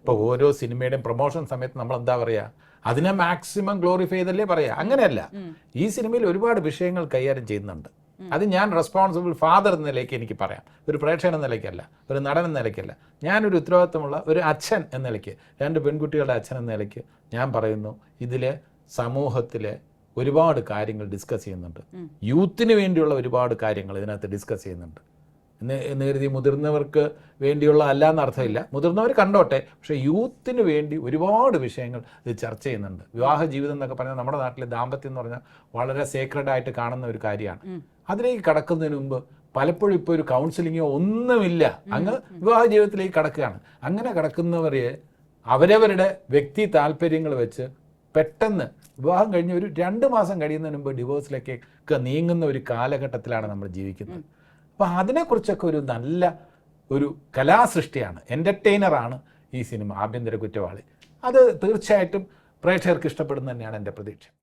ഇപ്പോൾ ഓരോ സിനിമയുടെയും പ്രൊമോഷൻ സമയത്ത് നമ്മൾ എന്താ പറയുക അതിനെ മാക്സിമം ഗ്ലോറിഫൈ ചെയ്തല്ലേ പറയാ. അങ്ങനെയല്ല. ഈ സിനിമയിൽ ഒരുപാട് വിഷയങ്ങൾ കൈകാര്യം ചെയ്യുന്നുണ്ട്. അത് ഞാൻ റെസ്പോൺസിബിൾ ഫാദർ എന്ന നിലയ്ക്ക് എനിക്ക് പറയാം. ഒരു പ്രേക്ഷകൻ എന്ന നിലയ്ക്കല്ല ഒരു നടൻ എന്ന നിലയ്ക്കല്ല. ഞാനൊരു ഉത്തരവാദിത്തമുള്ള ഒരു അച്ഛൻ എന്ന നിലയ്ക്ക് രണ്ട് പെൺകുട്ടികളുടെ അച്ഛൻ എന്ന നിലയ്ക്ക് ഞാൻ പറയുന്നു ഇതിലെ സമൂഹത്തിലെ ഒരുപാട് കാര്യങ്ങൾ ഡിസ്കസ് ചെയ്യുന്നുണ്ട്. യൂത്തിന് വേണ്ടിയുള്ള ഒരുപാട് കാര്യങ്ങൾ ഇതിനകത്ത് ഡിസ്കസ് ചെയ്യുന്നുണ്ട്. എന്ന് കരുതി മുതിർന്നവർക്ക് വേണ്ടിയുള്ള അല്ല എന്നർത്ഥമില്ല മുതിർന്നവർ കണ്ടോട്ടെ. പക്ഷേ യൂത്തിന് വേണ്ടി ഒരുപാട് വിഷയങ്ങൾ ഇത് ചർച്ച ചെയ്യുന്നുണ്ട്. വിവാഹ ജീവിതം എന്നൊക്കെ പറഞ്ഞാൽ നമ്മുടെ നാട്ടിലെ ദാമ്പത്യം എന്ന് പറഞ്ഞാൽ വളരെ സേക്രഡ് ആയിട്ട് കാണുന്ന ഒരു കാര്യമാണ്. അതിലേക്ക് കടക്കുന്നതിന് മുമ്പ് പലപ്പോഴും ഇപ്പോൾ ഒരു കൗൺസിലിങ്ങോ ഒന്നുമില്ല. അങ്ങ് വിവാഹ ജീവിതത്തിലേക്ക് കടക്കുകയാണ്. അങ്ങനെ കടക്കുന്നവരെ അവരവരുടെ വ്യക്തി താല്പര്യങ്ങൾ വെച്ച് പെട്ടെന്ന് വിവാഹം കഴിഞ്ഞ് ഒരു രണ്ട് മാസം കഴിയുന്നതിന് മുമ്പ് ഡിവോഴ്സിലേക്കൊക്കെ നീങ്ങുന്ന ഒരു കാലഘട്ടത്തിലാണ് നമ്മൾ ജീവിക്കുന്നത്. അപ്പോൾ അതിനെക്കുറിച്ചൊക്കെ ഒരു നല്ല ഒരു കലാസൃഷ്ടിയാണ് എന്റർടൈനറാണ് ഈ സിനിമ ആഭ്യന്തര കുറ്റവാളി. അത് തീർച്ചയായിട്ടും പ്രേക്ഷകർക്ക് ഇഷ്ടപ്പെടുന്ന തന്നെയാണ് എന്റെ പ്രതീക്ഷ.